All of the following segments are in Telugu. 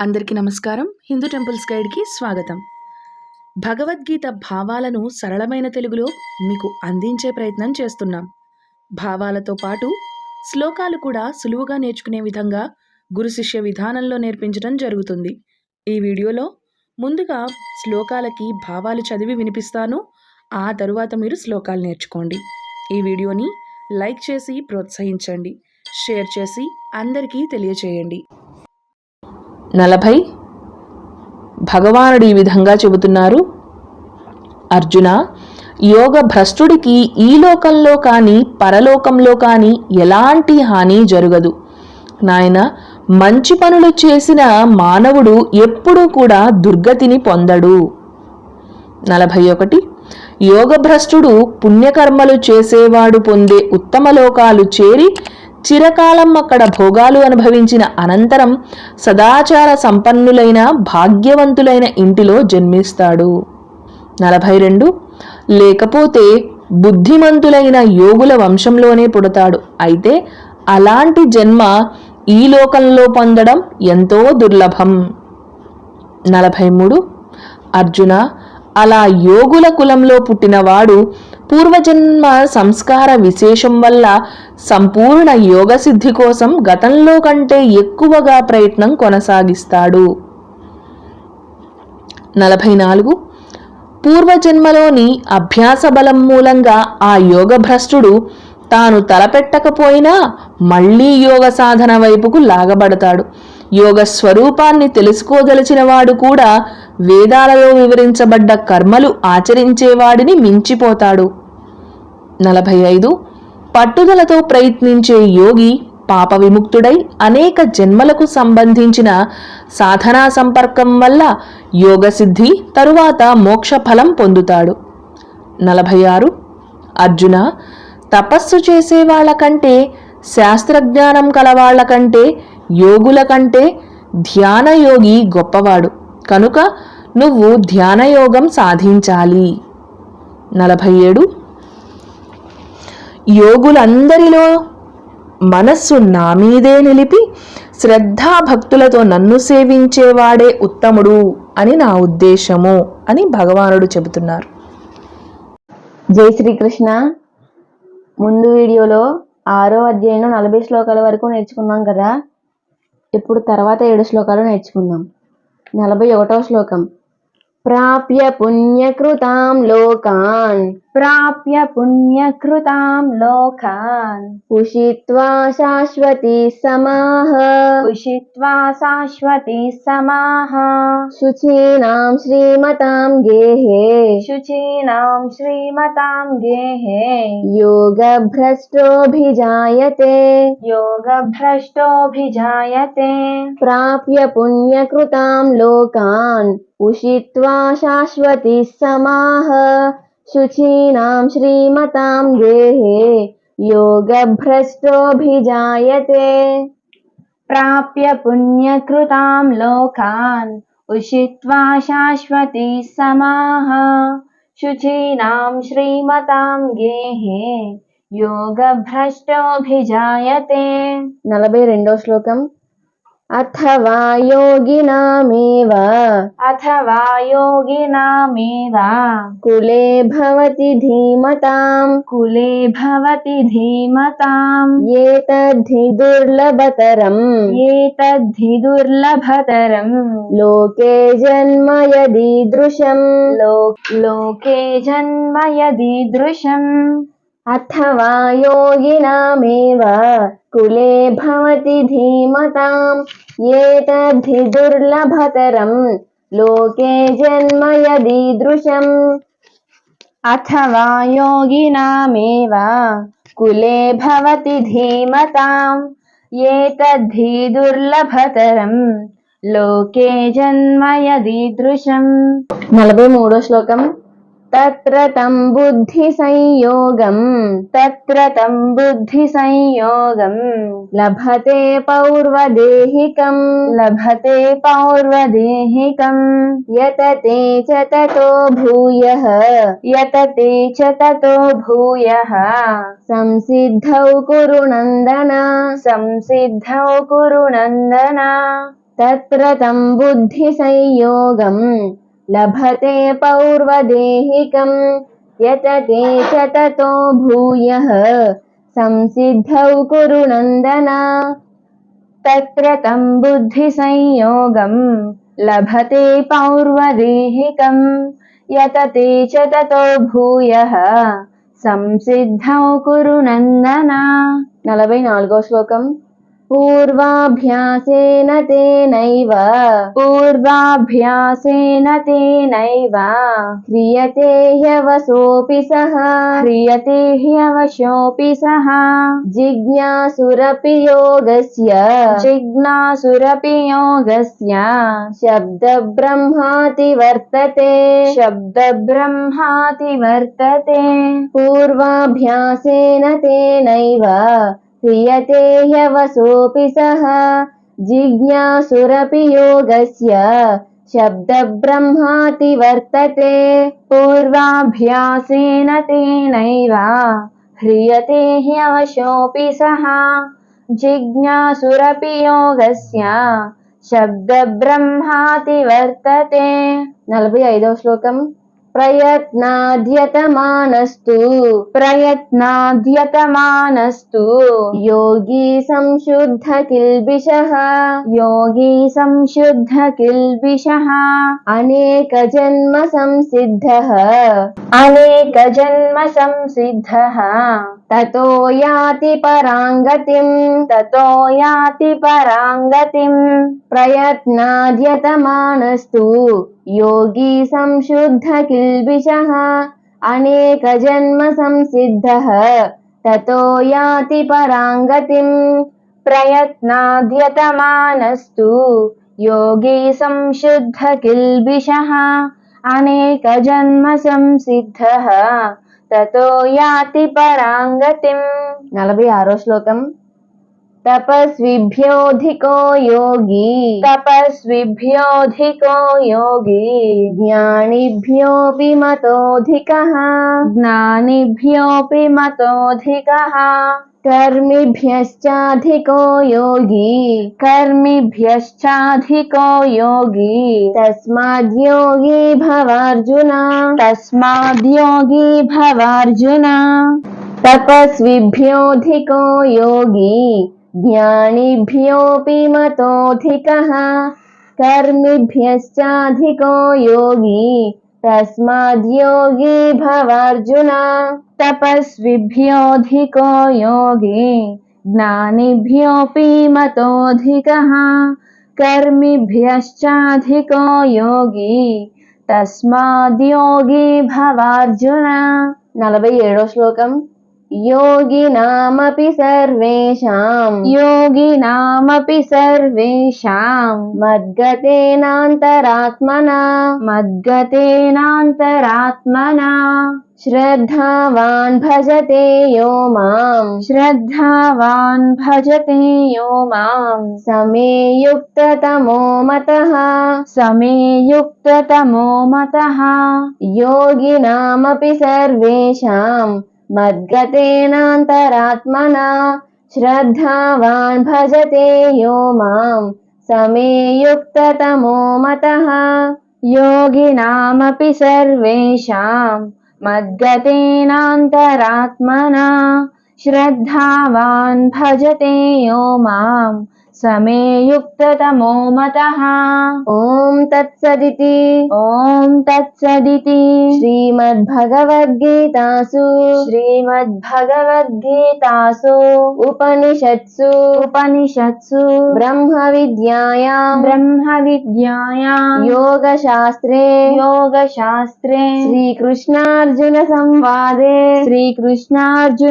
అందరికీ నమస్కారం. హిందూ టెంపుల్స్ గైడ్కి స్వాగతం. భగవద్గీత భావాలను సరళమైన తెలుగులో మీకు అందించే ప్రయత్నం చేస్తున్నాం. భావాలతో పాటు శ్లోకాలు కూడా సులువుగా నేర్చుకునే విధంగా గురు శిష్య విధానంలో నేర్పించడం జరుగుతుంది. ఈ వీడియోలో ముందుగా శ్లోకాలకి భావాలు చదివి వినిపిస్తాను. ఆ తరువాత మీరు శ్లోకాలు నేర్చుకోండి. ఈ వీడియోని లైక్ చేసి ప్రోత్సహించండి. షేర్ చేసి అందరికీ తెలియచేయండి. నలభై. భగవానుడు ఈ విధంగా చెబుతున్నారు. అర్జున యోగ భ్రష్టుడికి ఈ లోకంలో కానీ పరలోకంలో కానీ ఎలాంటి హాని జరగదు. నాయన మంచి పనులు చేసిన మానవుడు ఎప్పుడూ కూడా దుర్గతిని పొందడు. నలభై ఒకటి యోగభ్రష్టుడు పుణ్యకర్మలు చేసేవాడు పొందే ఉత్తమ లోకాలు చేరి చిరకాలం అక్కడ భోగాలు అనుభవించిన అనంతరం సదాచార సంపన్నులైన భాగ్యవంతులైన ఇంటిలో జన్మిస్తాడు. నలభై రెండు లేకపోతే బుద్ధిమంతులైన యోగుల వంశంలోనే పుడతాడు. అయితే అలాంటి జన్మ ఈ లోకంలో పొందడం ఎంతో దుర్లభం. నలభై మూడు అర్జున అలా యోగుల కులంలో పుట్టినవాడు పూర్వజన్మ సంస్కార విశేషం వల్ల సంపూర్ణ యోగ సిద్ధి కోసం గతంలో కంటే ఎక్కువగా ప్రయత్నం కొనసాగిస్తాడు. నలభై నాలుగు. పూర్వజన్మలోని అభ్యాస బలం మూలంగా ఆ యోగభ్రష్టుడు తాను తలపెట్టకపోయినా మళ్ళీ యోగ సాధన వైపుకు లాగబడతాడు. యోగ స్వరూపాన్ని తెలుసుకోదలిచిన వాడు కూడా వేదాలలో వివరించబడ్డ కర్మలు ఆచరించేవాడిని మించిపోతాడు. నలభై ఐదు పట్టుదలతో ప్రయత్నించే యోగి పాప విముక్తుడై అనేక జన్మలకు సంబంధించిన సాధనా సంపర్కం వల్ల యోగసిద్ధి తరువాత మోక్షఫలం పొందుతాడు. నలభై ఆరు అర్జున తపస్సు చేసే వాళ్ళకంటే శాస్త్రజ్ఞానం కలవాళ్ళ కంటే యోగుల కంటే ధ్యానయోగి గొప్పవాడు. కనుక నువ్వు ధ్యానయోగం సాధించాలి. నలభై ఏడు యోగులందరిలో మనస్సు నా మీదే నిలిపి శ్రద్ధాభక్తులతో నన్ను సేవించేవాడే ఉత్తముడు అని నా ఉద్దేశము అని భగవానుడు చెబుతున్నారు. జై శ్రీకృష్ణ. ముందు వీడియోలో ఆరో అధ్యాయంలో నలభై శ్లోకాల వరకు నేర్చుకున్నాం కదా. ఇప్పుడు తర్వాత ఏడు శ్లోకాలు నేర్చుకుందాం. నలభై ఒకటో శ్లోకం. ప్రాప్య పుణ్యకృతాం లోకాన్. ప్రాప్య పుణ్యకృతాం లోకాన్. ఉషిత్వా శాశ్వతి సమాహ. ఉషిత్వా శాశ్వతి సమాహ. శుచీనాం శ్రీమతాం గేహే. శుచీనాం శ్రీమతాం గేహే. యోగభ్రష్టోభిజాయతే. యోగభ్రష్టోభిజాయతే. ప్రాప్య పుణ్యకృతాం లోకాన్. उषित्वा शाश्वती समाः शुचीनां श्रीमतां गेहे योगभ्रष्टोऽभिजायते प्राप्य पुण्यकृतां लोकान् उषित्वा शाश्वती समाः शुचीनां श्रीमतां गेहे योगभ्रष्टोऽभिजायते नलभै रेण्डो श्लोकम् అథవా యోగినామేవ? అథవా యోగినామేవ? కులే భవతి ధీమతాం. కులే భవతి ధీమతాం. ఏతద్ధి దుర్లభతరం. ఏతద్ధి దుర్లభతరం. లోకే జన్మ యదీదృశం. లోకే జన్మ యదీదృశం. अथवा योगिनामेव कुले भवति धीमताम् एतद्भिदुर्लभतरं लोके जन्म यदीदृशम् अथवा योगिनामेव कुले भवति धीमताम् एतद्धि दुर्लभतरं लोके जन्म यदीदृशम् नलभै मूडो श्लोकम् తత్ర తం బుద్ధి సంయోగం తత్ర తం బుద్ధి సంయోగం. లభతే పౌర్వదేహికం లభతే పౌర్వదేహికం. యతతే చ తతో భూయః యతతే చ తతో భూయః. సంసిద్ధౌ కురు నందన సంసిద్ధౌ కురు నందన. తత్ర తం బుద్ధి సంయోగం लभते पौर्वदेहिकं यतते च ततो भूयः संसिद्धौ कुरु नन्दन तत्र तं बुद्धिसंयोगं लभते पौर्वदेहिकं यतते च ततो भूयः సంసిద్ధౌ కురు నందన నలభై నాలుగో శ్లోకం पूर्वाभ्यासेन तेनैव। पूर्वाभ्यासेन तेनैव। क्रियते ह्यवशोऽपि सः। क्रियते ह्यवशोऽपि सः। जिज्ञासुरपि योगस्य। जिज्ञासुरपि योगस्य। शब्दब्रह्माति वर्तते शब्दब्रह्माति वर्तते पूर्वाभ्यासेन तेनैव। क्रियते ह्यवसोऽपि सः जिज्ञासुरपि योगस्य शब्दब्रह्माति वर्तते पूर्वाभ्यासेन तेनैव ह्रियते ह्यवशोऽपि सः जिज्ञासुरपि योगस्य शब्दब्रह्माति वर्तते नलभै ऐदव श्लोकम् ప్రయత్నాద్యతమానస్తు ప్రయత్నాద్యతమానస్తు యోగి సంశుద్ధ కిల్బిషః యోగి సంశుద్ధ కిల్బిషః అనేక జన్మ సంసిద్ధః అనేక జన్మ సంసిద్ధః తతో యాతి పరాంగతిం తతో యాతి పరాంగతిం. ప్రయత్నాద్యతమానస్తు యోగి సంశుద్ధ కిల్బిషః అనేక జన్మ సంసిద్ధః. తతో యాతి పరాంగతిం ప్రయత్నాద్యతమానస్తు యోగి సంశుద్ధ కిల్బిషః అనేక జన్మ సంసిద్ధః. తతో యాతి పరాంగతిం. నలభై ఆరో శ్లోకం. తపస్విభ్యోధికో యోగి. తపస్విభ్యోధికో యోగి. జ్ఞానిభ్యోऽపి మతోధికः. జ్ఞానిభ్యోऽపి మతోధికः. కర్మిభ్యశ్చాధికో యోగి కర్మిభ్యశ్చాధికో యోగి తస్మాద్యోగి భవార్జున తస్మాద్యోగి భవార్జున తపస్విభ్యోధికో యోగి జ్ఞానిభ్యోऽపి మతోధికः కర్మిభ్యశ్చాధికో యోగి తస్మాద్యోగీ భవార్జున తపస్విభ్యోధికో యోగి జ్ఞానిభ్యోపి మతోధిక కర్మిభ్యశ్చాధికో యోగి తస్మాద్యోగీ భవార్జున నలభై ఏడో శ్లోకం. యోగినామపి సర్వేషాం యోగినామపి సర్వేషాం మద్గతేనాంతరాత్మనా మద్గతేనాంతరాత్మనా శ్రద్ధావాన్ భజతే యో మాం శ్రద్ధావాన్ భజతే యో మాం సమే యుక్తతమో మతః సమే యుక్తతమో మతః యోగినామపి సర్వేషాం मद्गतेनान्तरात्मना श्रद्धावान् भजते यो माम् समे युक्ततमो मतः। योगिनामपि मद्गतेनान्तरात्मना श्रद्धावान् भजते यो माम् समेयुक्ततमो मतः ॐ तत्सदिति ॐ तत्सदिति श्रीमद्भगवद्गीतासु श्रीमद्भगवद्गीतासु उपनिषत्सु उपनिषत्सु ब्रह्मविद्याया ब्रह्मविद्याया योगशास्त्रे योगशास्त्रे श्रीकृष्णार्जुनसंवादे श्रीकृष्णार्जुनसंवादे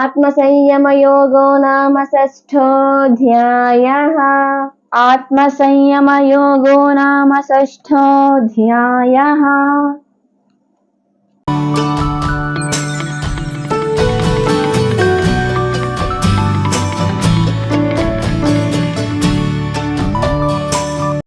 आत्मसंयमयोगो नाम षष्ठो षष्ठोऽध्यायः आत्मसंयमयोगो नाम षष्ठोऽध्यायः